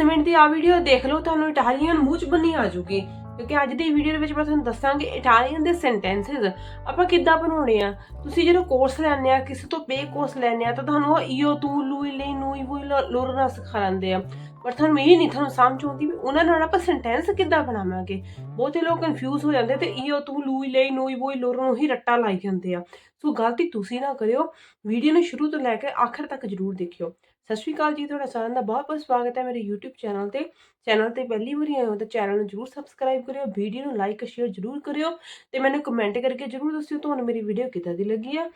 10 minute ਦੀ ਆ video ਦੇਖ ਲਓ, ਤੁਹਾਨੂੰ ਇਟਾਲੀਅਨ ਮੂੰਹ ਚ ਬੰਨੀ ਆ ਜੂਗੀ ਕਿਉਂਕਿ ਅੱਜ ਦੀ ਵੀਡੀਓ ਦੇ ਵਿੱਚ ਮੈਂ ਤੁਹਾਨੂੰ ਦੱਸਾਂਗੀ ਇਟਾਲੀਅਨ ਦੇ ਸੈਂਟੈਂਸਸ ਆਪਾਂ ਕਿੱਦਾਂ ਬਣਾਉਣੇ ਆ। ਤੁਸੀਂ ਜਦੋਂ ਕੋਰਸ ਲੈਣੇ ਆ, ਕਿਸੇ ਤੋਂ ਪੇ ਕੋਰਸ ਲੈਣੇ ਆ, ਤਾਂ ਤੁਹਾਨੂੰ ਉਹ ਈਓ, ਤੂ, ਲੂਈ, ਲਈ, ਨੂਈ, ਵੂਈ ਲੋਰਨਾ ਸਿਖਾ ਲੈਂਦੇ ਆ। ਪਰ ਤੁਹਾਨੂੰ ਇਹ ਨਹੀਂ ਤੁਹਾਨੂੰ ਸਮਝ ਆਉਂਦੀ ਵੀ ਉਹਨਾਂ ਨਾਲ ਆਪਾਂ ਸੈਂਟੈਂਸ ਕਿੱਦਾਂ ਬਣਾਵਾਂਗੇ। ਬਹੁਤੇ ਲੋਕ ਕਨਫਿਊਜ਼ ਹੋ ਜਾਂਦੇ ਤੇ ਈਓ, ਤੂ, ਲੂਈ, ਲਈ, ਨੂਈ, ਵੂਈ ਲੋਰਨ ਹੀ ਰੱਟਾ ਲਾਈ ਜਾਂਦੇ ਆ। ਸੋ ਗਲਤੀ ਤੁਸੀਂ ਨਾ ਕਰਿਓ ਵੀਡੀਓ ਨੂੰ ਸ਼ੁਰੂ ਤੋਂ ਲੈ ਕੇ ਆਖਰ ਤੱਕ ਜਰੂਰ ਦੇਖਿਓ। ਸਤਿ ਸ਼੍ਰੀ ਅਕਾਲ ਜੀ, ਤੁਹਾਡਾ ਸਾਰਿਆਂ ਦਾ ਬਹੁਤ ਬਹੁਤ ਸਵਾਗਤ ਹੈ ਮੇਰੇ YouTube ਚੈਨਲ ਤੇ। ਚੈਨਲ ਤੇ ਪਹਿਲੀ ਵਾਰੀ ਆਏ ਹੋ ਤਾਂ ਚੈਨਲ ਨੂੰ ਜਰੂਰ ਸਬਸਕ੍ਰਾਈਬ ਕਰਿਓ ਵੀਡੀਓ ਨੂੰ ਲਾਈਕ ਸ਼ੇਅਰ ਜਰੂਰ ਕਰਿਓ ਤੇ ਮੈਨੂੰ ਕਮੈਂਟ ਕਰਕੇ ਜਰੂਰ ਦੱਸਿਓ, ਤੁਹਾਨੂੰ ਮੇਰੀ ਵੀਡੀਓ ਕਿੱਦਾਂ ਦੀ ਲੱਗੀ ਆ।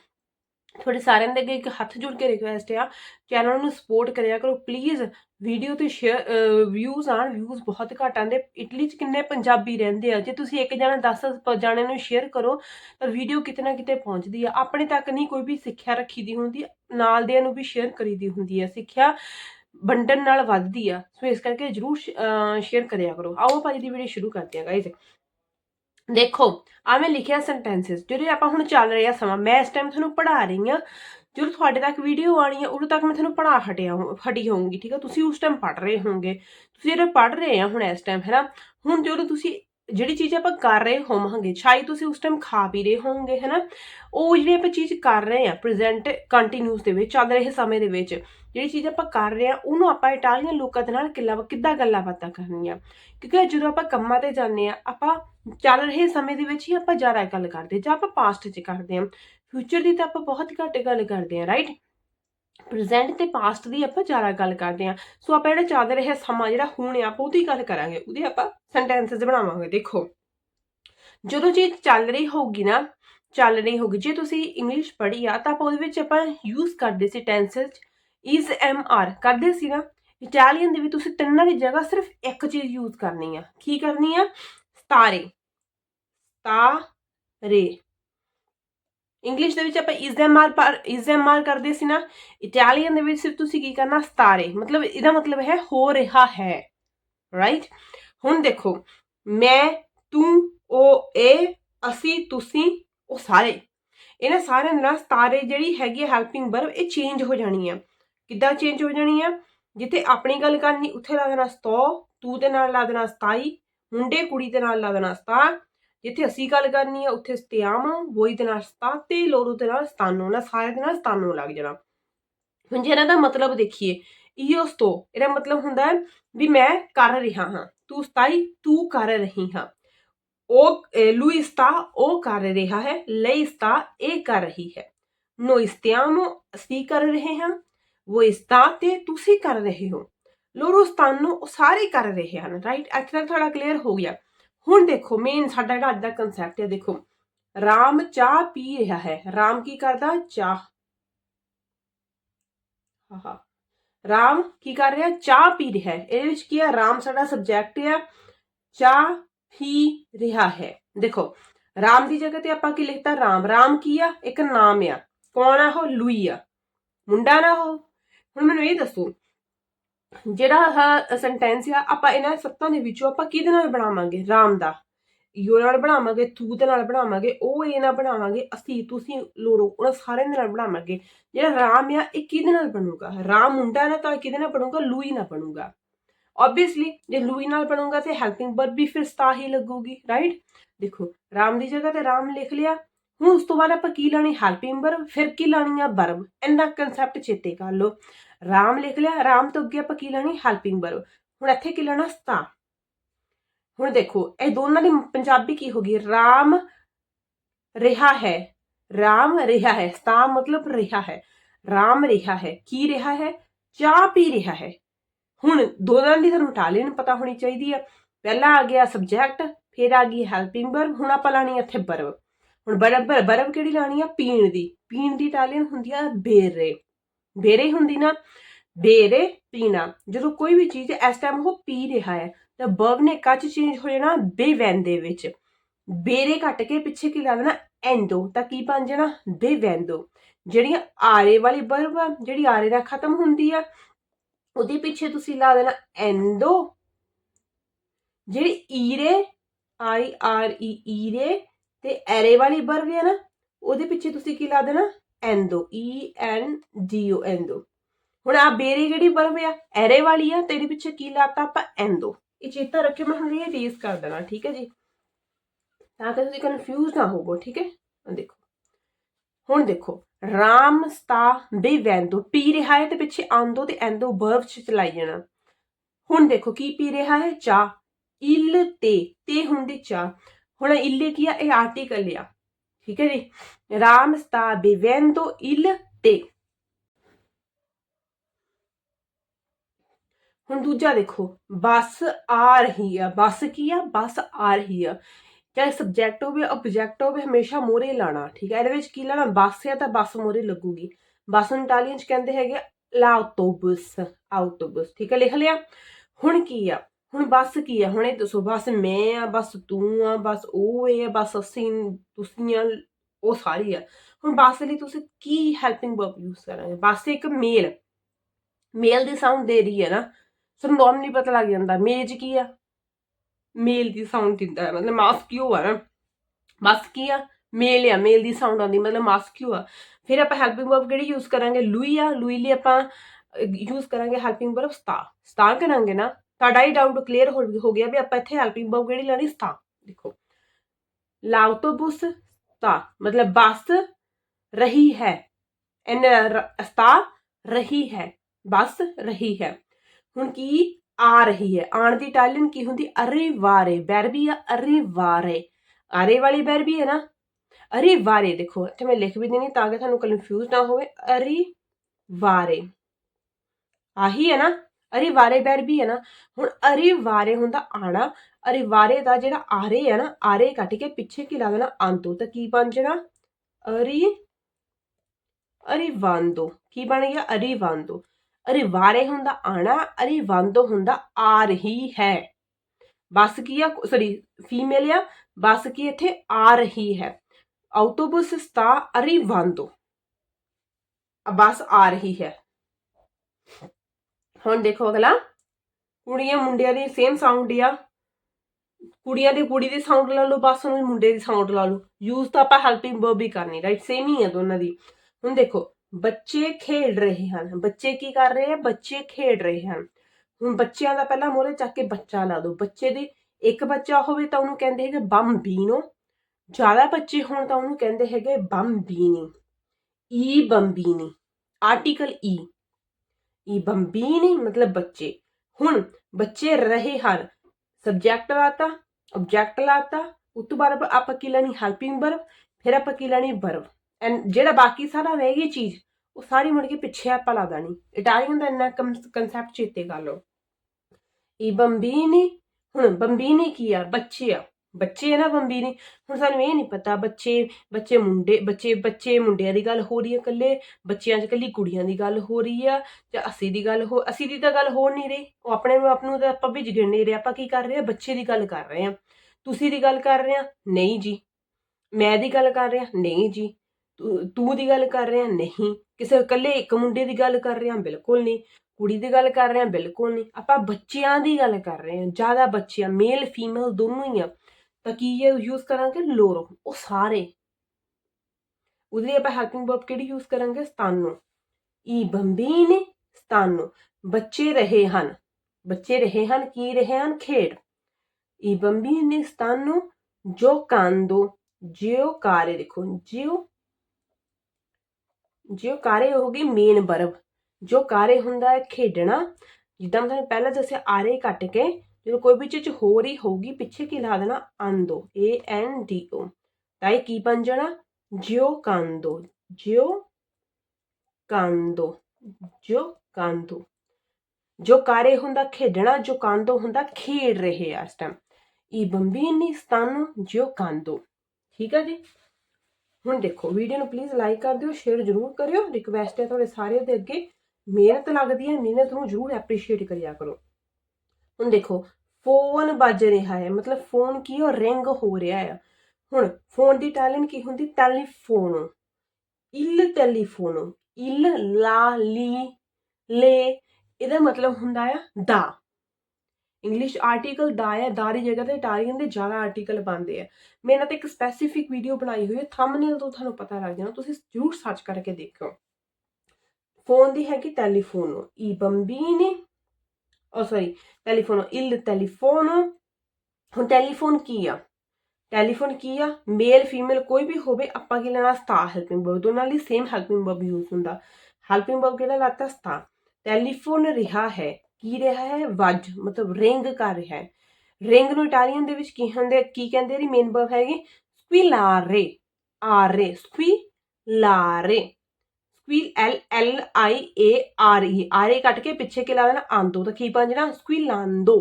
ਤੁਹਾਡੇ ਸਾਰਿਆਂ ਦੇ ਅੱਗੇ ਇੱਕ ਹੱਥ ਜੋੜ ਕੇ ਰਿਕੁਐਸਟ ਆ ਚੈਨਲ ਨੂੰ ਸਪੋਰਟ ਕਰਿਆ ਕਰੋ ਪਲੀਜ਼ ਵੀਡੀਓ ਤੇ ਸ਼ੇਅਰ ਵਿਊਜ਼ ਆਣ ਵਿਊਜ਼ ਬਹੁਤ ਘੱਟ ਆਂਦੇ ਇਟਲੀ 'ਚ ਕਿੰਨੇ ਪੰਜਾਬੀ ਰਹਿੰਦੇ ਆ, ਜੇ ਤੁਸੀਂ ਇੱਕ ਜਣਾ 10 ਜਾਣੇ ਨੂੰ ਸ਼ੇਅਰ ਕਰੋ, ਤਾਂ ਵੀਡੀਓ ਕਿਤੇ ਨਾ ਕਿਤੇ ਪਹੁੰਚਦੀ ਆ। ਆਪਣੇ ਤੱਕ ਨਹੀਂ ਕੋਈ ਵੀ ਸਿੱਖਿਆ ਰੱਖੀ ਦੀ ਹੁੰਦੀ, ਨਾਲ ਦਿਆਂ ਨੂੰ ਵੀ ਸ਼ੇਅਰ ਕਰੀਦੀ ਹੁੰਦੀ ਆ। ਸਿੱਖਿਆ ਵੰਡਣ ਨਾਲ ਵੱਧਦੀ ਆ। ਸੋ ਇਸ ਕਰਕੇ ਜਰੂਰ ਸ਼ੇਅਰ ਕਰਿਆ ਕਰੋ। ਆਓ ਭਾਜੀ ਦੀ ਵੀਡੀਓ ਸ਼ੁਰੂ ਕਰਦੇ ਆ ਗਾਇਜ਼ ਦੇਖੋ ਆ ਮੈਂ ਲਿਖਿਆ ਸੈਂਟੈਂਸਸ ਜਿਹੜੇ ਆਪਾਂ ਹੁਣ ਚੱਲ ਰਹੇ ਰਿਹਾ ਸਮਾਂ, ਮੈਂ ਇਸ ਟਾਈਮ ਤੁਹਾਨੂੰ ਪੜ੍ਹਾ ਰਹੀ ਆ ਜਦੋਂ ਤੁਹਾਡੇ ਤੱਕ ਵੀਡੀਓ ਆਣੀ ਹੈ ਉਦੋਂ ਤੱਕ ਮੈਂ ਤੁਹਾਨੂੰ ਪੜ੍ਹਾ ਹਟਿਆ ਹਟੀ ਹੋਊਂਗੀ, ਠੀਕ ਆ? ਤੁਸੀਂ ਉਸ ਟਾਈਮ ਪੜ੍ਹ ਰਹੇ ਹੋਵੋਗੇ ਤੁਸੀਂ ਜਿਹੜੇ ਪੜ੍ਹ ਰਹੇ ਆ ਹੁਣ ਇਸ ਟਾਈਮ ਹੈ ਨਾ ਹੁਣ ਜਦੋਂ ਤੁਸੀਂ ਜਿਹੜੀ ਚੀਜ਼ ਆਪਾਂ ਕਰ ਰਹੇ ਹੋਵਾਂਗੇ, ਸ਼ਾਇਦ ਤੁਸੀਂ ਉਸ ਟਾਈਮ ਖਾ ਪੀ ਰਹੇ ਹੋਵੋਗੇ ਹੈ ਨਾ ਉਹ ਜਿਹੜੀ ਆਪਾਂ ਚੀਜ਼ ਕਰ ਰਹੇ ਆ ਪ੍ਰੈਜ਼ੈਂਟ ਕੰਟੀਨਿਊਸ ਦੇ ਵਿੱਚ, ਚੱਲ ਰਹੇ ਸਮੇਂ ਦੇ ਵਿੱਚ, ਜਿਹੜੀ ਚੀਜ਼ ਆਪਾਂ ਕਰ ਰਹੇ ਆ ਉਹਨੂੰ ਆਪਾਂ ਇਟਾਲੀਅਨ ਲੋਕਾਂ ਦੇ ਨਾਲ ਕਿੱਲਾ, ਕਿੱਦਾਂ ਗੱਲਾਂ ਬਾਤਾਂ ਕਰਨੀਆਂ? ਕਿਉਂਕਿ ਜਦੋਂ ਆਪਾਂ ਕੰਮਾਂ ਤੇ ਜਾਂਦੇ ਆ ਆਪਾਂ ਚੱਲ ਰਹੇ ਸਮੇਂ ਦੇ ਵਿੱਚ ਹੀ ਆਪਾਂ ਜ਼ਿਆਦਾ ਗੱਲ ਕਰਦੇ ਜਾਂ ਆਪਾਂ ਪਾਸਟ 'ਚ ਕਰਦੇ ਆ ਫਿਊਚਰ ਦੀ ਤਾਂ ਆਪਾਂ ਬਹੁਤ ਘੱਟ ਗੱਲ ਕਰਦੇ ਆ ਰਾਈਟ ਪ੍ਰੈਜ਼ੈਂਟ ਤੇ ਪਾਸਟ ਦੀ ਆਪਾਂ ਜ਼ਿਆਦਾ ਗੱਲ ਕਰਦੇ ਆ ਸੋ ਆਪਾਂ ਜਿਹੜਾ ਚੱਲ ਰਿਹਾ ਸਮਾਂ ਜਿਹੜਾ ਹੁਣ ਆ, ਆਪਾਂ ਉਹਦੀ ਗੱਲ ਕਰਾਂਗੇ। ਉਹਦੇ ਆਪਾਂ ਸੈਂਟੈਂਸਸ ਬਣਾਵਾਂਗੇ। ਦੇਖੋ, ਜਦੋਂ ਚੀਜ਼ ਚੱਲ ਰਹੀ ਹੋਊਗੀ ਨਾ, ਚੱਲ ਰਹੀ ਹੋਊਗੀ, ਜੇ ਤੁਸੀਂ ਇੰਗਲਿਸ਼ ਪੜ੍ਹੀ ਆ, ਤਾਂ ਆਪਾਂ ਉਹਦੇ ਵਿੱਚ ਆਪਾਂ ਯੂਜ਼ ਕਰਦੇ ਸੀ ਟੈਂਸਸ ਇਜ਼ ਐਮ ਆਰ ਕਰਦੇ ਸੀ ਨਾ। ਇਟਾਲੀਅਨ ਦੇ ਵੀ ਤੁਸੀਂ ਤਿੰਨਾਂ ਦੀ ਜਗ੍ਹਾ ਸਿਰਫ ਇੱਕ ਚੀਜ਼ ਯੂਜ਼ ਕਰਨੀ ਆ। ਕੀ ਕਰਨੀ ਆ? ਸਤਾਰੇ। ਸਤਾਰੇ। ਇੰਗਲਿਸ਼ ਦੇ ਵਿੱਚ ਆਪਾਂ ਇਸ ਐਮ ਆਰ ਪਰ ਇਜ਼ ਐਮ ਕਰਦੇ ਸੀ ਨਾ ਇਟਾਲੀਅਨ ਦੇ ਵਿੱਚ ਸਿਰਫ ਤੁਸੀਂ ਕੀ ਕਰਨਾ ਸਤਾਰੇ ਮਤਲਬ ਇਹਦਾ ਮਤਲਬ ਹੈ ਹੋ ਰਿਹਾ ਹੈ ਰਾਈਟ ਹੁਣ ਦੇਖੋ, ਮੈਂ, ਤੂੰ, ਉਹ, ਇਹ, ਅਸੀਂ, ਤੁਸੀਂ, ਉਹ ਸਾਰੇ। ਇਹਨਾਂ ਸਾਰਿਆਂ ਦੇ ਨਾਲ ਸਤਾਰੇ ਜਿਹੜੀ ਹੈਗੀ ਹੈ ਹੈਲਪਿੰਗ ਵਰਬ ਇਹ ਚੇਂਜ ਹੋ ਜਾਣੀ ਆ। ਕਿੱਦਾਂ ਚੇਂਜ ਹੋ ਜਾਣੀ ਆ? ਜਿੱਥੇ ਆਪਣੀ ਗੱਲ ਕਰਨੀ, ਉੱਥੇ ਲਾ ਦੇਣਾ ਸਤੋ ਤੂੰ ਦੇ ਨਾਲ ਲਾ ਦੇਣਾ ਸਤਾਈ, ਮੁੰਡੇ, ਕੁੜੀ ਦੇ ਨਾਲ ਲਾ ਦੇਣਾ ਸਤਾ ਜਿੱਥੇ ਅਸੀਂ ਗੱਲ ਕਰਨੀ ਆ, ਉੱਥੇ ਸਤਿਆਮ ਵੋਈ ਦੇ ਨਾਲ ਸਤਾ ਤੇ, ਲੋਰੂ ਦੇ ਨਾਲ ਸਤਾਨੋ ਨਾ ਸਾਰੇ ਦੇ ਨਾਲ ਸਤਾਨੋ ਲੱਗ ਜਾਣਾ। ਹੁਣ ਜੇ ਇਹਨਾਂ ਦਾ ਮਤਲਬ ਦੇਖੀਏ ਇਓ ਸਤੋ ਇਹਦਾ ਮਤਲਬ ਹੁੰਦਾ ਹੈ ਵੀ ਮੈਂ ਕਰ ਰਿਹਾ ਹਾਂ, ਤੂੰ ਸਤਾਈ, ਤੂੰ ਕਰ ਰਹੀ ਹਾਂ। ਉਹ lui ਉਹ ਕਰ ਰਿਹਾ ਹੈ lei sta ਇਹ ਕਰ ਰਹੀ ਹੈ। noi stiamo ਅਸੀਂ ਕਰ ਰਹੇ ਹਾਂ voi ਤੇ ਤੁਸੀਂ ਕਰ ਰਹੇ ਹੋ। loro stanno ਉਹ ਸਾਰੇ ਕਰ ਰਹੇ ਹਨ ਰਾਈਟ ਇੱਥੇ ਤੱਕ ਥੋੜਾ ਕਲੀਅਰ ਹੋ ਗਿਆ। ਹੁਣ ਦੇਖੋ ਮੇਨ ਸਾਡਾ ਜਿਹੜਾ ਅੱਜ ਦਾ ਕਨਸੈਪਟ ਹੈ, ਦੇਖੋ। ਰਾਮ ਚਾਹ ਪੀ ਰਿਹਾ ਹੈ। ਰਾਮ ਕੀ ਕਰਦਾ? ਚਾਹ। ਆਹਾ। ਰਾਮ ਕੀ ਕਰ ਰਿਹਾ? ਚਾਹ ਪੀ ਰਿਹਾ ਹੈ। ਇਹਦੇ ਵਿੱਚ ਕੀ ਹੈ? ਰਾਮ ਸਾਡਾ ਸਬਜੈਕਟ ਹੈ। ਚਾਹ ਪੀ ਰਿਹਾ ਹੈ। ਦੇਖੋ, ਰਾਮ ਦੀ ਜਗ੍ਹਾ ਤੇ ਆਪਾਂ ਕੀ ਲਿਖਤਾ? ਰਾਮ। ਰਾਮ ਕੀ ਆ? ਇੱਕ ਨਾਮ ਆ। ਕੌਣ ਆ ਉਹ? ਲੂਈ ਆ। ਮੁੰਡਾ ਨਾ ਉਹ। ਹੁਣ ਮੈਨੂੰ ਇਹ ਦੱਸੋ ਜਿਹੜਾ ਆਹ ਸੈਂਟੈਂਸ ਆ, ਆਪਾਂ ਇਹਨਾਂ ਸੱਤਾਂ ਦੇ ਵਿੱਚੋਂ ਆਪਾਂ ਕਿਹਦੇ ਨਾਲ ਬਣਾਵਾਂਗੇ? ਰਾਮ ਦਾ। ਯੋ ਨਾਲ ਬਣਾਵਾਂਗੇ ਤੂੰ ਦੇ ਨਾਲ ਬਣਾਵਾਂਗੇ, ਉਹ ਇਹ ਨਾਲ ਬਣਾਵਾਂਗੇ, ਅਸੀਂ, ਤੁਸੀਂ, ਲੋਰੋ, ਉਹਨਾਂ ਸਾਰਿਆਂ ਦੇ ਨਾਲ ਬਣਾਵਾਂਗੇ। ਜਿਹੜਾ ਰਾਮ ਆ, ਇਹ ਕਿਹਦੇ ਨਾਲ ਬਣੂਗਾ? ਰਾਮ ਮੁੰਡਾ ਨਾ ਤਾਂ ਕਿਹਦੇ ਨਾਲ ਬਣੂਗਾ? ਲੂਈ ਨਾਲ ਬਣੂਗਾ। ਆਬਵੀਅਸਲੀ ਜੇ ਲੂਈ ਨਾਲ ਬਣੂਗਾ ਤੇ ਹੈਲਪਿੰਗ ਵਰਬ ਵੀ ਫਿਰ ਸਤਾ ਹੀ ਲੱਗੂਗੀ ਰਾਈਟ ਦੇਖੋ, ਰਾਮ ਦੀ ਜਗ੍ਹਾ ਤੇ ਰਾਮ ਲਿਖ ਲਿਆ। ਹੁਣ ਉਸ ਤੋਂ ਬਾਅਦ ਆਪਾਂ ਕੀ ਲਾਣੀ ਹੈਲਪਿੰਗ ਵਰਬ ਫਿਰ ਕੀ ਲਾਣੀ ਆ? ਵਰਬ ਇੰਨਾ ਕਨਸੈਪਟ ਚੇਤੇ ਕਰ ਲਓ। ਰਾਮ ਲਿਖ ਲਿਆ, ਰਾਮ ਤੋਂ ਅੱਗੇ ਆਪਾਂ ਕੀ ਲੈਣੀ? ਹੈਲਪਿੰਗ ਵਰਬ ਹੁਣ ਇੱਥੇ ਕੀ ਲੈਣਾ? ਸਤਾ। ਹੁਣ ਦੇਖੋ, ਇਹ ਦੋਨਾਂ ਦੀ ਪੰਜਾਬੀ ਕੀ ਹੋ ਗਈ? ਰਾਮ ਰਿਹਾ ਹੈ। ਰਾਮ ਰਿਹਾ ਹੈ। ਸਤਾ ਮਤਲਬ ਰਿਹਾ ਹੈ। ਰਾਮ ਰਿਹਾ ਹੈ। ਕੀ ਰਿਹਾ ਹੈ? ਚਾਹ ਪੀ ਰਿਹਾ ਹੈ। ਹੁਣ ਦੋਨਾਂ ਦੀ ਤੁਹਾਨੂੰ ਇਟਾਲੀਅਨ ਪਤਾ ਹੋਣੀ ਚਾਹੀਦੀ ਹੈ ਪਹਿਲਾਂ ਆ ਗਿਆ ਸਬਜੈਕਟ ਫਿਰ ਆ ਗਈ ਹੈਲਪਿੰਗ ਵਰਬ ਹੁਣ ਆਪਾਂ ਲਾਣੀ ਇੱਥੇ ਵਰਬ ਹੁਣ ਵਰਬ ਵਰਬ ਕਿਹੜੀ ਲਾਣੀ ਆ? ਪੀਣ ਦੀ। ਪੀਣ ਦੀ ਇਟਾਲੀਅਨ ਹੁੰਦੀ ਆ ਬੇਰੇ। ਬੇਰੇ ਹੁੰਦੀ ਨਾ ਬੇਰੇ ਪੀਣਾ। ਜਦੋਂ ਕੋਈ ਵੀ ਚੀਜ਼ ਇਸ ਟਾਈਮ ਉਹ ਪੀ ਰਿਹਾ ਹੈ, ਤਾਂ ਬਰਬ ਨੇ ਕੱਚ ਚੇਂਜ ਹੋ ਜਾਣਾ ਬੇਵੈਨ ਦੇ ਵਿੱਚ। ਬੇਰੇ ਕੱਟ ਕੇ ਪਿੱਛੇ ਕੀ ਲਾ ਦੇਣਾ ਐਂਡੋ ਤਾਂ ਕੀ ਬਣ ਜਾਣਾ, ਬੇਵੈਂਦੋ। ਜਿਹੜੀਆਂ ਆਰੇ ਵਾਲੀ ਬਰਬ ਆ, ਜਿਹੜੀ ਆਰੇ ਨਾਲ ਖਤਮ ਹੁੰਦੀ ਆ, ਉਹਦੇ ਪਿੱਛੇ ਤੁਸੀਂ ਲਾ ਦੇਣਾ ਐਂਡੋ ਜਿਹੜੀ ਈਰੇ, ਆਈ ਆਰ ਈ, ਈਰੇ ਤੇ ਐਰੇ ਵਾਲੀ ਵਰਬ ਹੈ ਨਾ, ਉਹਦੇ ਪਿੱਛੇ ਤੁਸੀਂ ਕੀ ਲਾ ਦੇਣਾ ਐਂਡੋ ਈ ਐਨ ਡੀ ਓ ਐਂਡੋ ਹੁਣ ਆ ਬੇਰੀ ਕਿਹੜੀ ਵਰਬ ਆ? ਐਰੇ ਵਾਲੀ ਆ, ਤੇਰੇ ਪਿੱਛੇ ਕੀ ਲਾਤਾ ਆਪਾਂ? ਐਂਦੋ ਇਹ ਚੇਤਾ ਰੱਖਿਓ, ਮੈਂ ਹੁਣ ਇਹ ਰੀਸ ਕਰ ਦੇਣਾ, ਠੀਕ ਹੈ ਜੀ? ਤਾਂ ਕਿ ਤੁਸੀਂ ਕਨਫਿਊਜ਼ ਨਾ ਹੋਵੋ, ਠੀਕ ਹੈ? ਦੇਖੋ। ਹੁਣ ਦੇਖੋ, ਰਾਮ ਸਤਾ ਬੇਵੈਂਦੋ ਪੀ ਰਿਹਾ ਹੈ ਤੇ ਪਿੱਛੇ ਆਂਦੋ ਤੇ ਐਂਦੋ ਵਰਬ ਚ ਚਲਾਈ ਜਾਣਾ। ਹੁਣ ਦੇਖੋ, ਕੀ ਪੀ ਰਿਹਾ ਹੈ? ਚਾਹ ਇਲ ਤੇ ਤੇ ਹੁੰਦੀ ਚਾਹ ਹੁਣ ਇਲੇ ਕੀ ਆ? ਇਹ ਆਰਟੀਕਲ ਆ। ਠੀਕ ਹੈ ਜੀ। ਰਾਮ ਸਤਾ ਬੇਵੈਂਦੋ ਇਲ ਤੇ। ਹੁਣ ਦੂਜਾ ਦੇਖੋ, ਬੱਸ ਆ ਰਹੀ ਆ। ਬੱਸ ਕੀ ਆ? ਬੱਸ ਆ ਰਹੀ ਆ। ਚਾਹੇ ਸਬਜੈਕਟ ਹੋਵੇ ਆਬਜੈਕਟ ਹੋਵੇ, ਹਮੇਸ਼ਾ ਮੋਰੇ ਲਾਣਾ, ਠੀਕ ਹੈ। ਇਹਦੇ ਵਿੱਚ ਕੀ ਲਾਣਾ? ਬੱਸ ਆ ਤਾਂ ਬੱਸ ਮੋਰੇ ਲੱਗੂਗੀ। ਬੱਸ ਨੂੰ ਇਟਾਲੀਅਨ ਚ ਕਹਿੰਦੇ ਹੈਗੇ ਲਾਉਟੋਬus ਆਉਟੋਬus ਠੀਕ ਹੈ। ਲਿਖ ਲਿਆ। ਹੁਣ ਕੀ ਆ? ਹੁਣ ਬੱਸ ਕੀ ਆ? ਹੁਣ ਇਹ ਦੱਸੋ, ਬਸ ਮੈਂ ਆ, ਬਸ ਤੂੰ ਆ, ਬਸ ਉਹ ਇਹ ਆ, ਬੱਸ ਅਸੀਂ, ਤੁਸੀਂ ਆ, ਉਹ ਸਾਰੀ ਆ। ਹੁਣ ਬੱਸ ਲਈ ਤੁਸੀਂ ਕੀ ਹੈਲਪਿੰਗ ਵਰਬ ਯੂਜ਼ ਕਰਾਂਗੇ? ਬੱਸ ਇੱਕ ਮੇਲ ਮੇਲ ਦੀ ਸਾਊਂਡ ਦੇ ਰਹੀ ਹੈ ਨਾ, ਸਾਨੂੰ ਨਾਮ ਨਹੀਂ ਪਤਾ ਲੱਗ ਜਾਂਦਾ। ਮੇਜ ਕੀ ਆ? ਮੇਲ ਦੀ ਸਾਊਂਡ ਦਿੰਦਾ ਹੈ। ਮਤਲਬ ਮਾਸਕਿਊ ਆ ਨਾ? ਬਸ ਕੀ ਆ? ਮੇਲ ਆ। ਮੇਲ ਦੀ ਸਾਊਂਡ ਆਉਂਦੀ, ਮਤਲਬ ਮਾਸਕਿਊ ਆ? ਫਿਰ ਆਪਾਂ ਹੈਲਪਿੰਗ ਵਰਬ ਕਿਹੜੀ ਯੂਜ਼ ਕਰਾਂਗੇ? ਲੂਈ ਆ। ਲੂਈ ਲਈ ਆਪਾਂ ਯੂਜ਼ ਕਰਾਂਗੇ ਹੈਲਪਿੰਗ ਵਰਬ ਸਤਾ ਸਤਾ ਕਰਾਂਗੇ ਨਾ ਤੁਹਾਡਾ ਹੀ ਡਾਊਟ ਕਲੀਅਰ ਹੋ ਗਿਆ ਵੀ ਆਪਾਂ ਇੱਥੇ ਹੈਲਪਿੰਗ ਵਰਬ ਕਿਹੜੀ ਲੈਣੀ? ਸਤਾ ਦੇਖੋ। ਲਾਉਟੋਬੁਸ ਸਤਾ ਮਤਲਬ ਬੱਸ ਰਹੀ ਹੈ। ਐਨ ਸਤਾ ਰਹੀ ਹੈ। ਬੱਸ ਰਹੀ ਹੈ। ਹੁਣ ਕੀ ਆ ਰਹੀ ਹੈ? ਆਣ ਦੀ ਟਾਲਿਨ ਕੀ ਹੁੰਦੀ? ਅਰੇ ਵਾਰੇ ਵੈਰਬੀ ਆ, ਅਰੇ ਵਾਰੇ ਆਰੇ ਵਾਲੀ ਵੈਰਬੀ ਹੈ ਨਾ? ਅਰੇ ਵਾਰੇ ਦੇਖੋ, ਇੱਥੇ ਮੈਂ ਲਿਖ ਵੀ ਦੇਣੀ ਤਾਂ ਕਿ ਤੁਹਾਨੂੰ ਕਨਫਿਊਜ਼ ਨਾ ਹੋਵੇ। ਅਰੇ ਵਾਰੇ ਆਹੀ ਹੈ ਨਾ? ਅਰਿਵਾਰੇ ਬੈਰ ਵੀ ਹੈ ਨਾ, ਹੁਣ ਅਰਿਵਾਰੇ ਹੁੰਦਾ ਆਣਾ ਅਰਿਵਾਰੇ ਦਾ ਜਿਹੜਾ ਆਰੇ ਹੈ ਨਾ, ਆਰੇ ਕੱਟ ਕੇ ਪਿੱਛੇ ਕੀ ਲਾ ਦੇਣਾ, ਅੰਤੋ ਤਾਂ ਕੀ ਬਣ ਜਾਣਾ? ਅਰੀ ਅਰੀਵਾਂਦੋ ਕੀ ਬਣ ਗਿਆ? ਅਰੀਵਾਂਦੋ ਅਰੀਵਾਰੇ ਹੁੰਦਾ ਆਣਾ ਅਰੀਵਾਂਦੋ ਹੁੰਦਾ ਆ ਰਹੀ ਹੈ। ਬੱਸ ਕੀ ਆ ਸੌਰੀ ਫੀਮੇਲ ਆ, ਬੱਸ ਕੀ ਇੱਥੇ ਆ ਰਹੀ ਹੈ। ਆਟੋਬus sta arrivando ਆ ਬੱਸ ਆ ਰਹੀ ਹੈ। ਹੁਣ ਦੇਖੋ ਅਗਲਾ। ਕੁੜੀਆਂ ਮੁੰਡਿਆਂ ਦੀ ਸੇਮ ਸਾਊਂਡ ਆ। ਕੁੜੀਆਂ ਦੀ ਕੁੜੀ ਦੀ ਸਾਊਂਡ ਲਾ ਲਓ, ਬਸ ਉਹਨੂੰ ਮੁੰਡੇ ਦੀ ਸਾਊਂਡ ਲਾ ਲਓ। ਯੂਜ਼ ਤਾਂ ਆਪਾਂ ਹੈਲਪਿੰਗ ਵਰਬ ਹੀ ਕਰਨੀ ਰਾਈਟ ਸੇਮ ਹੀ ਆ ਦੋਨਾਂ ਦੀ। ਹੁਣ ਦੇਖੋ, ਬੱਚੇ ਖੇਡ ਰਹੇ ਹਨ। ਬੱਚੇ ਕੀ ਕਰ ਰਹੇ ਆ? ਬੱਚੇ ਖੇਡ ਰਹੇ ਹਨ। ਹੁਣ ਬੱਚਿਆਂ ਦਾ ਪਹਿਲਾਂ ਮੋਰੇ ਚੱਕ ਕੇ ਬੱਚਾ ਲਾ ਦਿਓ। ਬੱਚੇ ਦੇ ਇੱਕ ਬੱਚਾ ਹੋਵੇ ਤਾਂ ਉਹਨੂੰ ਕਹਿੰਦੇ ਹੈਗੇ ਬੰਬੀਨੋ ਜ਼ਿਆਦਾ ਬੱਚੇ ਹੋਣ ਤਾਂ ਉਹਨੂੰ ਕਹਿੰਦੇ ਹੈਗੇ ਬੰਬੀਨੀ ਈ ਬੰਬੀਨੀ ਆਰਟੀਕਲ ਈ ਈ ਬੰਬੀਨੀ ਮਤਲਬ ਬੱਚੇ। ਹੁਣ ਬੱਚੇ ਰਹੇ ਹਨ ਸਬਜੈਕਟ ਲਾਤਾ ਆਬਜੈਕਟ ਲਾਤਾ, ਉਸ ਤੋਂ ਬਾਅਦ ਆਪਾਂ ਕੀ ਲੈਣੀ? ਹੈਲਪਿੰਗ ਵਰਬ ਫਿਰ ਆਪਾਂ ਕੀ ਲੈਣੀ? ਵਰਬ ਐਂਡ ਜਿਹੜਾ ਬਾਕੀ ਸਾਰਾ ਰਹਿ ਗਈ ਚੀਜ਼, ਉਹ ਸਾਰੀ ਮੁੜ ਕੇ ਪਿੱਛੇ ਆਪਾਂ ਲਾ ਦੇਣੀ। ਇਟਾਲੀਅਨ ਦਾ ਇੰਨਾ ਕਨਸੈਪਟ ਚੇਤੇ ਕਰ ਲਓ। ਈ ਬੰਬੀਨੀ, ਹੁਣ ਬੰਬੀਨੀ ਕੀ ਆ? ਬੱਚੇ ਆ। ਬੱਚੇ ਆ ਨਾ ਬੰਬੀਨੀ ਹੁਣ ਸਾਨੂੰ ਇਹ ਨਹੀਂ ਪਤਾ ਬੱਚੇ ਬੱਚੇ ਮੁੰਡੇ ਬੱਚੇ ਬੱਚੇ ਮੁੰਡਿਆਂ ਦੀ ਗੱਲ ਹੋ ਰਹੀ ਹੈ ਇਕੱਲੇ ਬੱਚਿਆਂ 'ਚ ਇਕੱਲੀ ਕੁੜੀਆਂ ਦੀ ਗੱਲ ਹੋ ਰਹੀ ਆ ਜਾਂ ਅਸੀਂ ਦੀ ਗੱਲ ਹੋ ਅਸੀਂ ਦੀ ਤਾਂ ਗੱਲ ਹੋ ਨਹੀਂ ਰਹੀ ਉਹ ਆਪਣੇ ਨੂੰ ਆਪ ਨੂੰ ਤਾਂ ਆਪਾਂ ਵੀ ਗਿਣ ਨਹੀਂ ਰਹੇ ਆਪਾਂ ਕੀ ਕਰ ਰਹੇ ਆ ਬੱਚੇ ਦੀ ਗੱਲ ਕਰ ਰਹੇ ਆ ਤੁਸੀਂ ਦੀ ਗੱਲ ਕਰ ਰਹੇ ਆ ਨਹੀਂ ਜੀ ਮੈਂ ਦੀ ਗੱਲ ਕਰ ਰਿਹਾ ਨਹੀਂ ਜੀ ਤੂੰ ਤੂੰ ਦੀ ਗੱਲ ਕਰ ਰਿਹਾ ਨਹੀਂ ਕਿਸੇ ਇਕੱਲੇ ਇੱਕ ਮੁੰਡੇ ਦੀ ਗੱਲ ਕਰ ਰਿਹਾ ਬਿਲਕੁਲ ਨਹੀਂ ਕੁੜੀ ਦੀ ਗੱਲ ਕਰ ਰਹੇ ਹਾਂ ਬਿਲਕੁਲ ਨਹੀਂ ਆਪਾਂ ਬੱਚਿਆਂ ਦੀ ਗੱਲ ਕਰ ਰਹੇ ਹਾਂ ਜ਼ਿਆਦਾ ਬੱਚਿਆਂ ਮੇਲ ਫੀਮੇਲ ਦੋਨੋਂ ਹੀ ਆ ਤਾਂ ਕੀ ਇਹ ਯੂਜ਼ ਕਰਾਂਗੇ? ਲੋਰੋ। ਉਹ ਸਾਰੇ। ਉਹਦੇ ਲਈ ਆਪਾਂ ਹੈਲਪਿੰਗ ਵਰਬ ਕਿਹੜੀ ਯੂਜ਼ ਕਰਾਂਗੇ? ਸਤਾਨੋ ਈ ਬੰਬੀਨੇ ਸਤਾਨੋ ਬੱਚੇ ਰਹੇ ਹਨ। ਬੱਚੇ ਰਹੇ ਹਨ, ਕੀ ਰਹੇ ਹਨ? ਖੇਡ। ਈ ਬੰਬੀਨੇ ਸਤਾਨੋ giocando giocare ਦੇਖੋ। ਜਿਓ ਜਿਓ ਕਾਰੇ ਹੋ ਗਈ ਮੇਨ ਵਰਬ ਜੋ ਕਾਰੇ ਹੁੰਦਾ ਹੈ ਖੇਡਣਾ। ਜਿੱਦਾਂ ਮੈਂ ਤੁਹਾਨੂੰ ਪਹਿਲਾਂ ਦੱਸਿਆ, ਆਰੇ ਕੱਟ ਕੇ ਜਦੋਂ ਕੋਈ ਵੀ ਚੀਜ਼ ਹੋ ਰਹੀ ਹੋਊਗੀ, ਪਿੱਛੇ ਕੀ ਲਾ ਦੇਣਾ? ਆਂਦੋ ਏ ਐਨ ਡੀ ਓ ਤਾਂ ਇਹ ਕੀ ਬਣ ਜਾਣਾ? ਜਿਓ ਕਾਂਦੋ ਜਿਓ ਕਾਂਦੋ ਜੋ ਕਾਂਦੋ। ਜੋ ਕਾਰੇ ਹੁੰਦਾ, ਖੇਡਣਾ, ਜੋ ਕਾਂਦੋ ਹੁੰਦਾ, ਖੇਡ ਰਹੇ ਆ ਇਸ ਟਾਈਮ ਈ ਬੰਬੀਨੀ ਸਤਾਨੋ ਜਿਓ ਕਾਂਦੋ। ਠੀਕ ਹੈ ਜੀ? ਹੁਣ ਦੇਖੋ, ਵੀਡੀਓ ਨੂੰ ਪਲੀਜ਼ ਲਾਈਕ ਕਰ ਦਿਓ ਸ਼ੇਅਰ ਜ਼ਰੂਰ ਕਰਿਓ। ਰਿਕਵੈਸਟ ਹੈ ਤੁਹਾਡੇ ਸਾਰਿਆਂ ਦੇ ਅੱਗੇ। ਮਿਹਨਤ ਲੱਗਦੀ ਹੈ, ਮਿਹਨਤ ਨੂੰ ਜ਼ਰੂਰ ਐਪਰੀਸ਼ੀਏਟ ਕਰਿਆ ਕਰੋ। ਹੁਣ ਦੇਖੋ, ਫੋਨ ਵੱਜ ਰਿਹਾ ਹੈ, ਮਤਲਬ ਫੋਨ ਕੀ ਉਹ ਰਿੰਗ ਹੋ ਰਿਹਾ ਆ ਹੁਣ ਫੋਨ ਦੀ ਇਟਾਲੀਅਨ ਕੀ ਹੁੰਦੀ? ਟੈਲੀਫੋਨ। ਇਲ ਟੈਲੀਫੋਨੋ। ਇਲ, ਲਾ, ਲੀ, ਲੇ, ਇਹਦਾ ਮਤਲਬ ਹੁੰਦਾ ਆ ਦਾ। ਇੰਗਲਿਸ਼ ਆਰਟੀਕਲ ਦਾ ਹੈ, ਦਾ ਦੀ ਜਗ੍ਹਾ ਤੇ ਇਟਾਲੀਅਨ ਦੇ ਜ਼ਿਆਦਾ ਆਰਟੀਕਲ ਬਣਦੇ ਆ। ਮੈਂ ਇਹਨਾਂ ਤੇ ਇੱਕ ਸਪੈਸੀਫਿਕ ਵੀਡੀਓ ਬਣਾਈ ਹੋਈ ਹੈ ਥੰਬਨੇਲ ਤੋਂ ਤੁਹਾਨੂੰ ਪਤਾ ਲੱਗ ਜਾਣਾ, ਤੁਸੀਂ ਜ਼ਰੂਰ ਸਰਚ ਕਰਕੇ ਦੇਖਿਓ। ਫੋਨ ਦੀ ਹੈਗੀ ਟੈਲੀਫੋਨ। ਈ bambini ਉਹ ਸੌਰੀ ਟੈਲੀਫੋਨੋ il telefono ਹੁਣ ਟੈਲੀਫੋਨ ਕੀ ਆ ਟੈਲੀਫੋਨ ਕੀ ਆ ਮੇਲ ਫੀਮੇਲ ਕੋਈ ਵੀ ਹੋਵੇ ਆਪਾਂ ਕੀ ਲੈਣਾ ਸਟਾ ਹੈਲਪਿੰਗ ਵਰਬ ਦੋਨਾਂ ਲਈ ਸੇਮ ਹੈਲਪਿੰਗ ਵਰਬ ਯੂਜ਼ ਹੁੰਦਾ ਹੈਲਪਿੰਗ ਵਰਬ ਕਿਹੜਾ ਲਾਤਾ ਸਟਾ ਟੈਲੀਫੋਨ ਰਿਹਾ ਹੈ ਕੀ ਰਿਹਾ ਹੈ ਵੱਜ ਮਤਲਬ ਰਿੰਗ ਕਰ ਰਿਹਾ ਹੈ ਰਿੰਗ ਨੂੰ ਇਟਾਲੀਅਨ ਦੇ ਵਿੱਚ ਕੀ ਹੁੰਦੇ ਕੀ ਕਹਿੰਦੇ ਨੇ ਮੇਨ ਵਰਬ ਹੈਗੀ ਸਕੁਇਲਾਰੇ ਆਰੇ ਸਕੁਇਲਾਰੇ ਸਕੁਇਲ L L I A R E ਆਰੇ ਕੱਟ ਕੇ ਪਿੱਛੇ ਕਿ ਲਾ ਦੇਣਾ? ਆਂਦੋ। ਤਾਂ ਕੀ ਬਣ ਜਾਣਾ? ਸਕੁਇਲਾਂਦੋ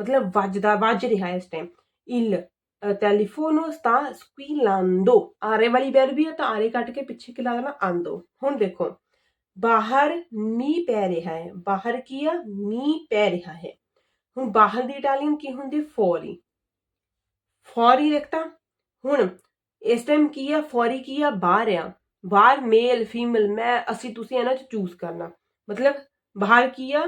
ਮਤਲਬ ਵੱਜਦਾ, ਵੱਜ ਰਿਹਾ ਇਸ ਟਾਈਮ ਇਲ ਟੈਲੀਫੋਨੋ ਸਟਾ ਸਕੁਇਲਾਂਦੋ ਆਰੇ ਵਾਲੀ ਵੈਰ ਵੀ ਹੈ, ਤਾਂ ਆਰੇ ਕੱਟ ਕੇ ਪਿੱਛੇ ਕਿ ਲਾ ਦੇਣਾ? ਆਂਦੋ। ਹੁਣ ਦੇਖੋ। ਬਾਹਰ ਮੀਂਹ ਪੈ ਰਿਹਾ ਹੈ। ਬਾਹਰ ਕੀ ਆ? ਮੀਂਹ ਪੈ ਰਿਹਾ ਹੈ। ਹੁਣ ਬਾਹਰ ਦੀ ਇਟਾਲੀਅਨ ਕੀ ਹੁੰਦੀ? ਫੌਰੀ। ਫੌਰੀ ਲਿਖਤਾ ਹੁਣ ਇਸ ਟਾਈਮ ਕੀ ਆ? ਫੌਰੀ ਕੀ ਆ? ਬਾਹਰ ਆ। ਬਾਹਰ ਮੇਲ ਫੀਮੇਲ ਮੈਂ, ਅਸੀਂ ਤੁਸੀਂ ਇਹਨਾਂ ਚ ਚੂਜ਼ ਕਰਨਾ। ਮਤਲਬ ਬਾਹਰ ਕੀ ਆ?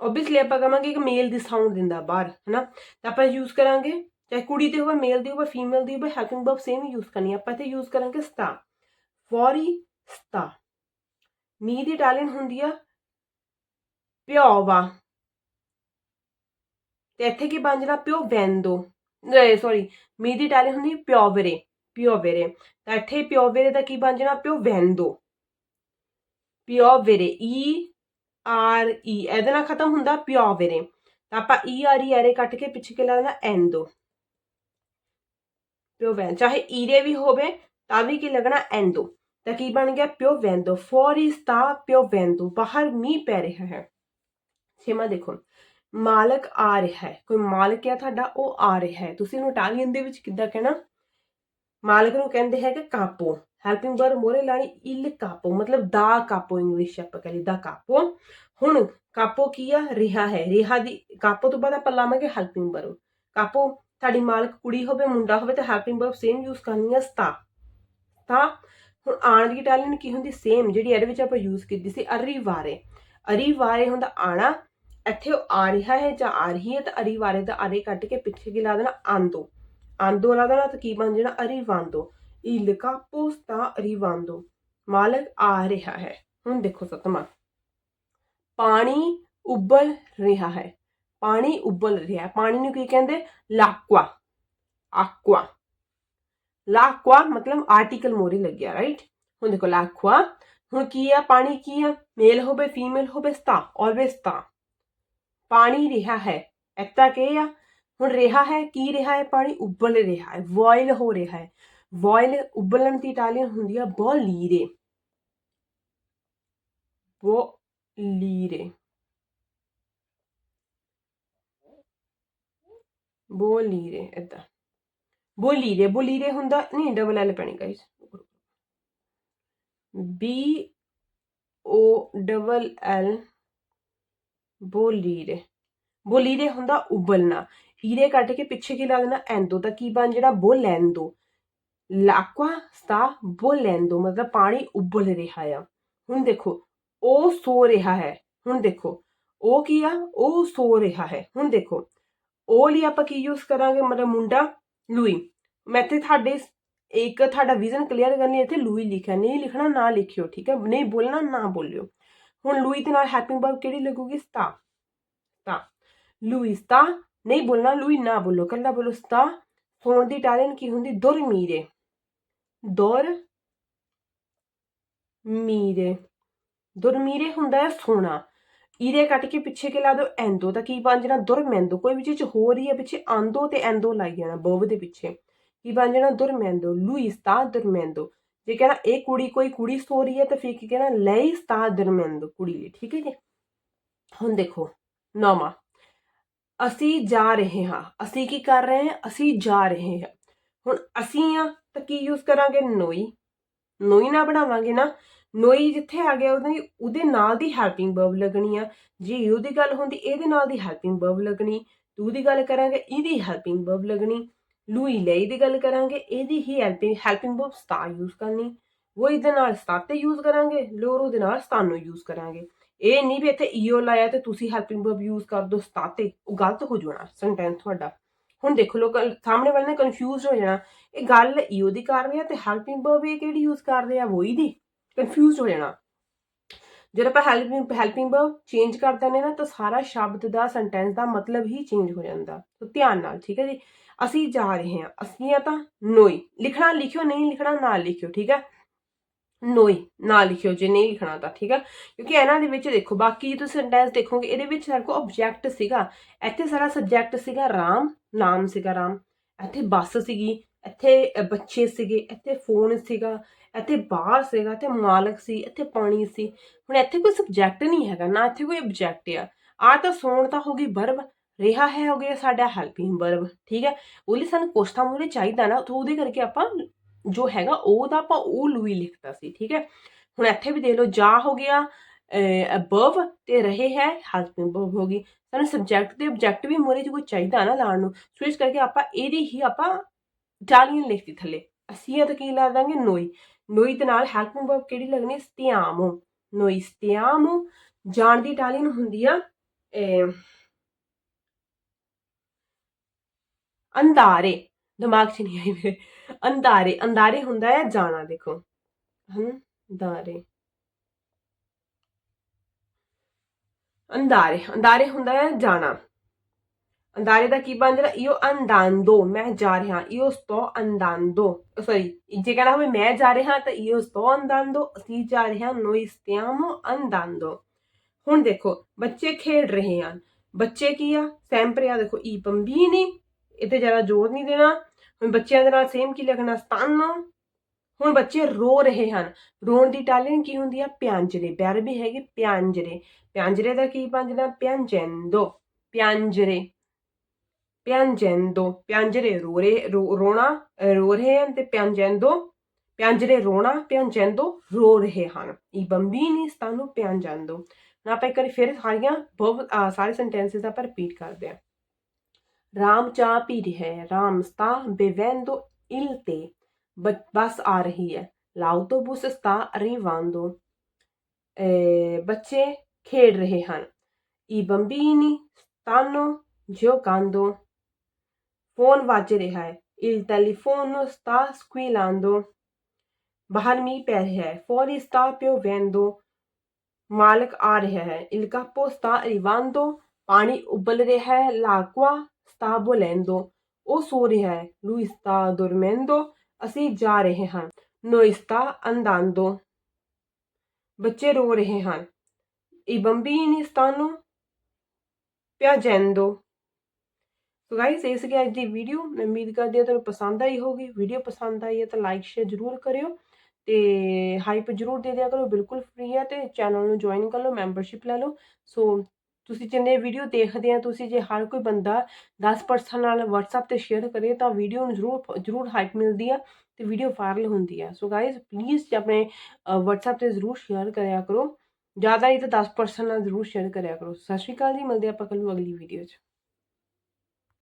ਆਬਵੀਅਸਲੀ ਆਪਾਂ ਕਹਾਂਗੇ ਕਿ ਮੇਲ ਦੀ ਸਾਊਂਡ ਦਿੰਦਾ ਬਾਹਰ, ਹਨਾ? ਤਾਂ ਆਪਾਂ ਯੂਜ਼ ਕਰਾਂਗੇ, ਚਾਹੇ ਕੁੜੀ ਦੇ ਹੋਵੇ ਮੇਲ ਦੀ ਹੋਵੇ ਫੀਮੇਲ ਦੀ ਹੋਵੇ ਹੈਲਪਿੰਗ ਵਰਬ ਸੇਮ ਯੂਜ਼ ਕਰਨੀ ਆਪਾਂ ਇੱਥੇ ਯੂਜ਼ ਕਰਾਂਗੇ ਸਤਾ ਫੋਰੀ ਸਤਾ ਮੀ ਦੀ ਟਾਲਿਨ ਹੁੰਦੀ ਆ ਪਿਓਵਾ ਤੇ ਇੱਥੇ ਕੀ ਬਣ ਜਾਣਾ? ਪਿਓ ਵੈਂਦੋ। ਸੌਰੀ ਮੀ ਦੀ ਟਾਲਿਨ ਹੁੰਦੀ ਪਿਓਵਰੇ ਪਿਓਵਰੇ ਤਾਂ ਇੱਥੇ ਪਿਓਵਰੇ ਦਾ ਕੀ ਬਣ ਜਾਣਾ? ਪਿਓ ਵੈਂਦੋ ਪਿਓਵਰੇ ਈ ਆਰ ਈ ਇਹਦੇ ਨਾਲ ਖਤਮ ਹੁੰਦਾ ਪਿਓਵਰੇ ਤਾਂ ਆਪਾਂ ਈ ਆਰ ਈ ਐਰੇ ਕੱਟ ਕੇ ਪਿੱਛੇ ਕਿ ਲਾ ਦੇਣਾ? ਐਂਦੋ ਚਾਹੇ e ਈਰੇ ਵੀ ਹੋਵੇ, ਤਾਂ ਵੀ ਕੀ ਲੱਗਣਾ? ਐਂਦੋ ਤਾਂ ਕੀ ਬਣ ਗਿਆ? ਪਿਓ ਵੈਂਦੋ ਫੋਰੀ ਸਟਾ ਪਿਓ ਵੈਂਦੋ ਬਾਹਰ ਮੀਂਹ ਪੈ ਰਿਹਾ ਹੈ। ਛੇਵਾਂ ਦੇਖੋ। ਮਾਲਕ ਆ ਰਿਹਾ ਹੈ। ਕੋਈ ਮਾਲਕ ਹੈ ਤੁਹਾਡਾ? ਉਹ ਆ ਰਿਹਾ ਹੈ। ਤੁਸੀਂ ਇਹਨੂੰ ਇਟਾਲੀਅਨ ਦੇ ਵਿੱਚ ਕਿੱਦਾਂ ਕਹਿਣਾ? ਮਾਲਕ ਨੂੰ ਕਹਿੰਦੇ ਹੈਗੇ ਕਾਪੋ, ਹੈਲਪਿੰਗ ਵਰਬ ਮੋਰੇ ਲਾਣੀ ਇਲ ਕਾਪੋ, ਮਤਲਬ ਦਾ ਕਾਪੋ ਇੰਗਲਿਸ਼ ਆਪਾਂ ਕਹਿੰਦੇ ਦਾ ਕਾਪੋ। ਹੁਣ ਕਾਪੋ ਕੀ ਆ? ਰਿਹਾ ਹੈ। ਰਿਹਾ ਦੀ, ਕਾਪੋ ਤੋਂ ਬਾਅਦ ਆਪਾਂ ਲਾਵਾਂਗੇ ਹੈਲਪਿੰਗ ਵਰਬ ਕਾਪੋ, ਤੁਹਾਡੀ ਮਾਲਕ ਕੁੜੀ ਹੋਵੇ, ਮੁੰਡਾ ਹੋਵੇ, ਤਾਂ ਹੈਲਪਿੰਗ ਵਰਬ ਸੇਮ ਯੂਜ਼ ਕਰਨੀ ਹੈ ਸਤਾ। ਤਾਂ ਹੁਣ ਆਣ ਦੀ ਇਟਾਲੀਅਨ ਕੀ ਹੁੰਦੀ? ਸੇਮ ਜਿਹੜੀ ਇਹਦੇ ਵਿੱਚ ਆਪਾਂ ਯੂਜ਼ ਕੀਤੀ ਸੀ, ਅਰੀਵਾਰੇ। ਅਰੀਵਾਰੇ ਹੁੰਦਾ ਆਣਾ, ਇੱਥੇ ਉਹ ਆ ਰਿਹਾ ਹੈ ਜਾਂ ਆ ਰਹੀ ਹੈ, ਤਾਂ ਅਰੀਵਾਰੇ ਦਾ ਆਰੇ ਕੱਟ ਕੇ ਪਿੱਛੇ ਕੀ ਲਾ ਦੇਣਾ, ਆਂਦੋ। ਆਂਦੋ ਲਾ ਦੇਣਾ ਤਾਂ ਕੀ ਬਣ ਜਾਣਾ ਮਾਲਕ ਆ ਰਿਹਾ ਹੈ ਹੁਣ ਦੇਖੋ ਸਤਮਾ ਪਾਣੀ ਉਬਲ ਰਿਹਾ ਹੈ ਪਾਣੀ ਉਬਲ ਰਿਹਾ ਹੈ ਪਾਣੀ ਨੂੰ ਕੀ ਕਹਿੰਦੇ ਲਾਕਵਾ ਆਕਵਾ ਲਾਕਵਾ ਮਤਲਬ ਆਰਟੀਕਲ ਮੋਰੀ ਲੱਗਿਆ ਰਾਈਟ ਹੁਣ ਦੇਖੋ ਲਾਕਵਾ ਹੁਣ ਕੀ ਆ ਪਾਣੀ ਕੀ ਆ ਮੇਲ ਹੋਵੇ ਫੀਮੇਲ ਹੋਵੇ ਸਤਾ ਆਲਵੇਸ ਤਾਂ ਪਾਣੀ ਰਿਹਾ ਹੈ ਐਤਾ ਕੀ ਆ ਹੁਣ ਰਿਹਾ ਹੈ, ਕੀ ਰਿਹਾ ਹੈ? ਪਾਣੀ ਉਬਲ ਰਿਹਾ ਹੈ ਬੋਇਲ ਹੋ ਰਿਹਾ ਹੈ। ਬੋਇਲ ਉਬਲਣ ਦੀ ਇਟਾਲੀਅਨ ਹੁੰਦੀ ਆ ਬੋਲੀਰੇ ਬੋਲੀਰੇ ਬੋਲੀਰੇ ਏਦਾਂ। ਬੋਲੀਰੇ ਬੋਲੀਰੇ ਹੁੰਦਾ, ਨਹੀਂ ਡਬਲ ਐਲ ਪੈਣੀ guys B O double L ਬੋਲੀਰੇ ਬੋਲੀਰੇ ਹੁੰਦਾ ਉਬਲਣਾ। ਹੀਰੇ ਕੱਟ ਕੇ ਪਿੱਛੇ ਕੀ ਲਾ ਦੇਣਾ? ਐਂਦੋ ਤਾਂ ਕੀ ਬਣ ਜਿਹੜਾ ਬੋਲੈਂਦੋ l'acqua sta bollendo ਮਤਲਬ ਪਾਣੀ ਉਬਲ ਰਿਹਾ ਆ। ਹੁਣ ਦੇਖੋ, ਉਹ ਸੋ ਰਿਹਾ ਹੈ। ਹੁਣ ਦੇਖੋ, ਉਹ ਕੀ ਆ? ਉਹ ਸੋ ਰਿਹਾ ਹੈ। ਹੁਣ ਦੇਖੋ, ਉਹ ਲਈ ਆਪਾਂ ਕੀ ਯੂਜ਼ ਕਰਾਂਗੇ? ਮਤਲਬ ਮੁੰਡਾ ਲੂਈ। ਮੈਂ ਤੇ ਤੁਹਾਡੇ ਇੱਕ ਤੁਹਾਡਾ ਵਿਜ਼ਨ ਕਲੀਅਰ ਕਰਨੀ ਇੱਥੇ ਲੂਈ ਲਿਖਿਆ। ਨਹੀਂ ਲਿਖਣਾ, ਨਾ ਲਿਖਿਓ, ਠੀਕ ਹੈ ਨਹੀਂ ਬੋਲਣਾ, ਨਾ ਬੋਲਿਓ। ਹੁਣ ਲੂਈ ਦੇ ਨਾਲ ਹੈਪਿੰਗ ਵਰਬ ਕਿਹੜੀ ਲੱਗੂਗੀ? ਸਤਾ। ਸਤਾ। ਲੂਈ, ਸਤਾ ਨਹੀਂ ਬੋਲਣਾ, ਲੂਈ ਨਾ ਬੋਲੋ ਕੱਲਾ ਬੋਲੋ। ਸਤਾ ਸੌਣ ਦੀ ਇਟਾਲੀਅਨ ਕੀ ਹੁੰਦੀ? dormire dormire dormire ਹੁੰਦਾ ਹੈ ਸੋਣਾ ਈਰੇ ਕੱਟ ਕੇ ਪਿੱਛੇ ਕਿ ਲਾ ਦਿਓ, ਐਂਦੋ। ਤਾਂ ਕੀ ਬਣ ਜਾਣਾ? ਦੁਰਮੈਂਦੋ ਕੋਈ ਵੀ ਚੀਜ਼ ਹੋ ਰਹੀ ਹੈ ਪਿੱਛੇ, ਆਂਦੋ ਤੇ ਐਂਦੋ ਲਾਈ ਜਾਣਾ ਬੋਬ ਦੇ ਪਿੱਛੇ। ਕੀ ਬਣ ਜਾਣਾ? ਦੁਰਮੈਂਦੋ ਲੂਈ ਸਤਾ ਦੁਰਮੈਂਦੋ ਜੇ ਕਹਿਣਾ, ਇਹ ਕੁੜੀ ਕੋਈ ਕੁੜੀ ਸੋ ਰਹੀ ਹੈ, ਤਾਂ ਫਿਰ ਕੀ ਕਹਿਣਾ? ਲei sta dormendo ਕੁੜੀ ਲਈ ਠੀਕ ਹੈ ਜੀ? ਹੁਣ ਦੇਖੋ, ਨੌਵਾਂ। ਅਸੀਂ ਜਾ ਰਹੇ ਹਾਂ। ਅਸੀਂ ਕੀ ਕਰ ਰਹੇ ਹਾਂ? ਅਸੀਂ ਜਾ ਰਹੇ ਹਾਂ। ਹੁਣ ਅਸੀਂ ਆ ਤਾਂ ਕੀ ਯੂਜ਼ ਕਰਾਂਗੇ? ਨੋਈ। ਨੋਈ ਨਾ ਬਣਾਵਾਂਗੇ ਨਾ। ਨੋਈ ਜਿੱਥੇ ਆ ਗਿਆ ਉਹਦੇ ਉਹਦੇ ਨਾਲ ਦੀ ਹੈਲਪਿੰਗ ਵਰਬ ਲੱਗਣੀ ਆ। ਜੇ ਯੂ ਦੀ ਗੱਲ ਹੁੰਦੀ, ਇਹਦੇ ਨਾਲ ਦੀ ਹੈਲਪਿੰਗ ਵਰਬ ਲੱਗਣੀ। ਤੂੰ ਦੀ ਗੱਲ ਕਰਾਂਗੇ, ਇਹਦੀ ਹੈਲਪਿੰਗ ਵਰਬ ਲੱਗਣੀ। ਲੂਈ ਲਈ ਦੀ ਗੱਲ ਕਰਾਂਗੇ, ਇਹਦੀ ਹੀ ਹੈਲਪਿੰਗ ਹੈਲਪਿੰਗ ਵਰਬ ਸਟਾ ਯੂਜ਼ ਕਰਨੀ। ਉਹ ਇਹਦੇ ਨਾਲ ਸਟਾਤੇ ਯੂਜ਼ ਕਰਾਂਗੇ, ਲੋਰੋ ਦੇ ਨਾਲ ਸਟਾਨੋ ਯੂਜ਼ ਕਰਾਂਗੇ। ਇਹ ਨਹੀਂ ਵੀ ਇੱਥੇ ਈਓ ਲਾਇਆ ਤੇ ਤੁਸੀਂ ਹੈਲਪਿੰਗ ਵਰਬ ਯੂਜ਼ ਕਰ ਦੋ ਸਟਾਤੇ ਉਹ ਗਲਤ ਹੋ ਜਾਣਾ ਸੈਂਟੈਂਸ ਤੁਹਾਡਾ। ਹੁਣ ਦੇਖੋ ਲੋਕ ਸਾਹਮਣੇ ਵਾਲੇ ਨੇ ਕਨਫਿਊਜ਼ ਹੋ ਜਾਣਾ। ਇਹ ਗੱਲ ਈਓ ਦੀ ਕਰ ਰਿਹਾ ਤੇ ਹੈਲਪਿੰਗ ਵਰਬ ਇਹ ਕਿਹੜੀ ਯੂਜ਼ ਕਰ ਰਿਹਾ ਵੋਈ ਦੀ। ਕਨਫਿਊਜ਼ ਹੋ ਜਾਣਾ। ਜਦੋਂ ਆਪਾਂ ਹੈਲਪਿੰਗ ਹੈਲਪਿੰਗ ਵਰਬ ਚੇਂਜ ਕਰ ਦਿੰਦੇ ਨਾ, ਤਾਂ ਸਾਰਾ ਸ਼ਬਦ ਦਾ ਸੈਂਟੈਂਸ ਦਾ ਮਤਲਬ ਹੀ ਚੇਂਜ ਹੋ ਜਾਂਦਾ। ਤਾਂ ਧਿਆਨ ਨਾਲ, ਠੀਕ ਹੈ ਜੀ? ਅਸੀਂ ਜਾ ਰਹੇ ਹਾਂ। ਅਸੀਂ ਤਾਂ ਨੋਈ। ਲਿਖਣਾ ਲਿਖਿਓ, ਨਹੀਂ ਲਿਖਣਾ ਨਾ ਲਿਖਿਓ, ਠੀਕ ਹੈ? ਨੋਈ ਨਾ ਲਿਖਿਓ, ਜੇ ਨਹੀਂ ਲਿਖਣਾ ਤਾਂ, ਠੀਕ ਹੈ ਕਿਉਂਕਿ ਇਹਨਾਂ ਦੇ ਵਿੱਚ ਦੇਖੋ, ਬਾਕੀ ਤੁਸੀਂ ਸੈਂਟੈਂਸ ਦੇਖੋਗੇ, ਇਹਦੇ ਵਿੱਚ ਸਾਡੇ ਕੋਲ ਆਬਜੈਕਟ ਸੀਗਾ। ਇੱਥੇ ਸਾਰਾ ਸਬਜੈਕਟ ਸੀਗਾ ਰਾਮ, ਨਾਮ ਸੀਗਾ ਰਾਮ। ਇੱਥੇ ਬੱਸ ਸੀਗੀ, ਇੱਥੇ ਬੱਚੇ ਸੀਗੇ, ਇੱਥੇ ਫੋਨ ਸੀਗਾ, ਇੱਥੇ ਬਾਹਰ ਸੀਗਾ ਤੇ ਮਾਲਕ ਸੀ, ਇੱਥੇ ਪਾਣੀ ਸੀ। ਹੁਣ ਇੱਥੇ ਕੋਈ ਸਬਜੈਕਟ ਨਹੀਂ ਹੈਗਾ, ਨਾ ਇੱਥੇ ਕੋਈ ਆਬਜੈਕਟ ਆ। ਆ ਤਾਂ ਸੌਣ ਤਾਂ ਹੋ ਗਈ ਵਰਬ ਰਿਹਾ ਹੈ ਹੋ ਗਿਆ ਸਾਡਾ ਹੈਲਪਿੰਗ ਵਰਬ ਠੀਕ ਹੈ ਉਹਦੇ ਲਈ ਸਾਨੂੰ ਕੁਛ ਤਾਂ ਮੂਰੇ ਚਾਹੀਦਾ ਨਾ, ਤਾਂ ਉਹਦੇ ਕਰਕੇ ਆਪਾਂ ਜੋ ਹੈਗਾ, ਉਹ ਦਾ ਆਪਾਂ ਉਹ ਲੂਈ ਲਿਖਤਾ ਸੀ, ਠੀਕ ਹੈ? ਹੁਣ ਇੱਥੇ ਵੀ ਦੇਖ ਲਓ, ਜਾ ਹੋ ਗਿਆ ਅਬਵ ਤੇ ਰਹੇ ਹੈ ਹੈਲਪਿੰਗ ਵਰਬ ਹੋ ਗਈ। ਸਾਨੂੰ ਸਬਜੈਕਟ ਤੇ ਆਬਜੈਕਟ ਵੀ ਮੂਰੇ ਚ ਕੋਈ ਚਾਹੀਦਾ ਨਾ ਲਾਉਣ ਨੂੰ। ਸੋ ਇਸ ਕਰਕੇ ਆਪਾਂ ਇਹਦੀ ਹੀ ਆਪਾਂ ਇਟਾਲੀਅਨ ਲਿਖਤੀ ਥੱਲੇ। ਅਸੀਂ ਇਹ ਤਾਂ ਕੀ ਲਾ ਦਾਂਗੇ? ਨੋਈ। ਨੋਈ ਦੇ ਨਾਲ ਹੈਲਪਿੰਗ ਵਰਬ ਕਿਹੜੀ ਲੱਗਣੀ? ਸਤਿਆਮੋ। ਨੋਈ, ਸਤਿਆਮੋ ਜਾਣ ਦੀ ਇਟਾਲੀਅਨ ਹੁੰਦੀ ਆ ਅੰਦਾਰੇ ਦਿਮਾਗ 'ਚ ਨਹੀਂ ਆਈ ਮੇਰੇ। ਅੰਧਾਰੇ ਅੰਧਾਰੇ ਹੁੰਦਾ ਹੈ ਜਾਣਾ, ਦੇਖੋ। ਅੰਧਾਰੇ। ਅੰਧਾਰੇ ਅੰਧਾਰੇ ਹੁੰਦਾ ਹੈ ਜਾਣਾ। ਅੰਧਾਰੇ ਦਾ ਕੀ ਬਣ ਜਾਣਾ io andando ਮੈਂ ਜਾ ਰਿਹਾ io sto andando ਸੌਰੀ ਜੇ ਕਹਿਣਾ ਹੋਵੇ ਮੈਂ ਜਾ ਰਿਹਾ ਤਾਂ io sto andando ਅਸੀਂ ਜਾ ਰਹੇ ਹਾਂ noi stiamo ਹੁਣ ਦੇਖੋ, ਬੱਚੇ ਖੇਡ ਰਹੇ ਹਨ। ਬੱਚੇ ਕੀ ਆ? sempre ਆ ਦੇਖੋ ਪੰਬੀ bambini ਇੱਥੇ ਜ਼ਿਆਦਾ ਜ਼ੋਰ ਨਹੀਂ ਦੇਣਾ। ਹੁਣ ਬੱਚਿਆਂ ਦੇ ਨਾਲ ਸੇਮ ਕੀ ਲਿਖਣਾ? stanno ਹੁਣ ਬੱਚੇ ਰੋ ਰਹੇ ਹਨ। ਰੋਣ ਦੀ ਟਾਲਿਨ ਕੀ ਹੁੰਦੀ ਆ? ਪਿਆਂਜਰੇ। ਪਿਆਰ ਵੀ ਹੈਗੇ ਪਿਆਂਜਰੇ। ਪਿਆਂਜਰੇ ਦਾ ਕੀ ਬਣਦਾ ਪਿਆਂਜੈਂਦੋ। ਪਿਆਂਜਰੇ। ਪਿਆਂਜੈਂਦੋ। ਪਿਆਂਜਰੇ ਰੋ ਰਹੇ ਰੋ- ਰੋਣਾ ਰੋ ਰਹੇ ਹਨ ਤੇ ਪਿਆਂਜੈਂਦੋ। ਪਿਆਂਜਰੇ ਰੋਣਾ, ਪਿਆਂਜੈਂਦੋ ਰੋ ਰਹੇ ਹਨ। i bambini stanno piangendo ਨਾ ਆਪਾਂ ਇੱਕ ਵਾਰੀ ਫਿਰ ਸਾਰੀਆਂ ਬਹੁਤ ਸਾਰੇ ਸੈਂਟੈਂਸਸ ਆਪਾਂ ਰਿਪੀਟ ਕਰਦੇ ਹਾਂ। ਰਾਮ ਚਾਹ ਪੀ ਰਿਹਾ ਹੈ ਰਾਮਸਤਾ ਬੇਵੈਂਦੋ ਇਲ ਤੇ ਬੱਸ ਆ ਰਹੀ ਹੈ ਲਾਉਟੋਬੂਸ ਸਤਾ ਅਰੀਵਾਂਦੋ ਬੱਚੇ ਖੇਡ ਰਹੇ ਹਨ ਈ ਬੰਬੀਨੀ ਤਾਨੋ ਜਿਓ ਕਾਂਦੋ ਫੋਨ ਵੱਜ ਰਿਹਾ ਹੈ il telefono sta squillando ਬਾਹਰ ਮੀਂਹ ਪੈ ਰਿਹਾ ਹੈ ਫੌਰੀ sta piovendo ਮਾਲਕ ਆ ਰਿਹਾ ਹੈ il capo sta arrivando ਪਾਣੀ ਉਬਲ ਰਿਹਾ ਹੈ ਲਾਕਵਾ sta bollendo ਉਹ ਸੋ ਰਿਹਾ ਹੈ। lui sta dormendo ਅਸੀਂ ਜਾ ਰਹੇ ਹਾਂ। noi sta andando ਬੱਚੇ ਰੋ ਰਹੇ ਹਨ। i bambini stanno piangendo so guys ਇਹ ਸੀ ਅੱਜ ਦੀ ਵੀਡੀਓ ਮੈਂ ਉਮੀਦ ਕਰਦੀ ਹਾਂ ਤੁਹਾਨੂੰ ਪਸੰਦ ਆਈ ਹੋਗੀ ਵੀਡੀਓ ਪਸੰਦ ਆਈ ਹੈ ਤਾਂ ਲਾਈਕ ਸ਼ੇਅਰ ਜ਼ਰੂਰ ਕਰਿਓ। ਤੇ ਹਾਈਪ ਜ਼ਰੂਰ ਦੇ ਦਿਆ ਕਰੋ। ਬਿਲਕੁਲ ਫ੍ਰੀ ਹੈ ਤੇ ਚੈਨਲ ਨੂੰ ਜੁਆਇਨ ਕਰ ਲਓ ਮੈਂਬਰਸ਼ਿਪ ਲੈ ਲਓ। ਸੋ ਤੁਸੀਂ ਜਿੰਨੇ ਵੀਡੀਓ ਦੇਖਦੇ ਆ, ਤੁਸੀਂ ਜੇ ਹਰ ਕੋਈ ਬੰਦਾ 10 ਪਰਸਨ ਨਾਲ WhatsApp ਤੇ ਸ਼ੇਅਰ ਕਰੇ, ਤਾਂ ਵੀਡੀਓ ਨੂੰ ਜ਼ਰੂਰ ਜ਼ਰੂਰ ਹਾਈਪ ਮਿਲਦੀ ਆ ਤੇ ਵੀਡੀਓ ਵਾਇਰਲ ਹੁੰਦੀ ਆ। ਸੋ ਗਾਇਸ ਪਲੀਜ਼ ਆਪਣੇ WhatsApp ਤੇ ਜ਼ਰੂਰ ਸ਼ੇਅਰ ਕਰਿਆ ਕਰੋ। ਜ਼ਿਆਦਾ ਹੀ ਤਾਂ 10 ਪਰਸਨ ਨਾਲ ਜ਼ਰੂਰ ਸ਼ੇਅਰ ਕਰਿਆ ਕਰੋ। ਸਤਿ ਸ਼੍ਰੀ ਅਕਾਲ ਜੀ, ਮਿਲਦੇ ਆਪਾਂ ਕੱਲ ਨੂੰ ਅਗਲੀ ਵੀਡੀਓ 'ਚ।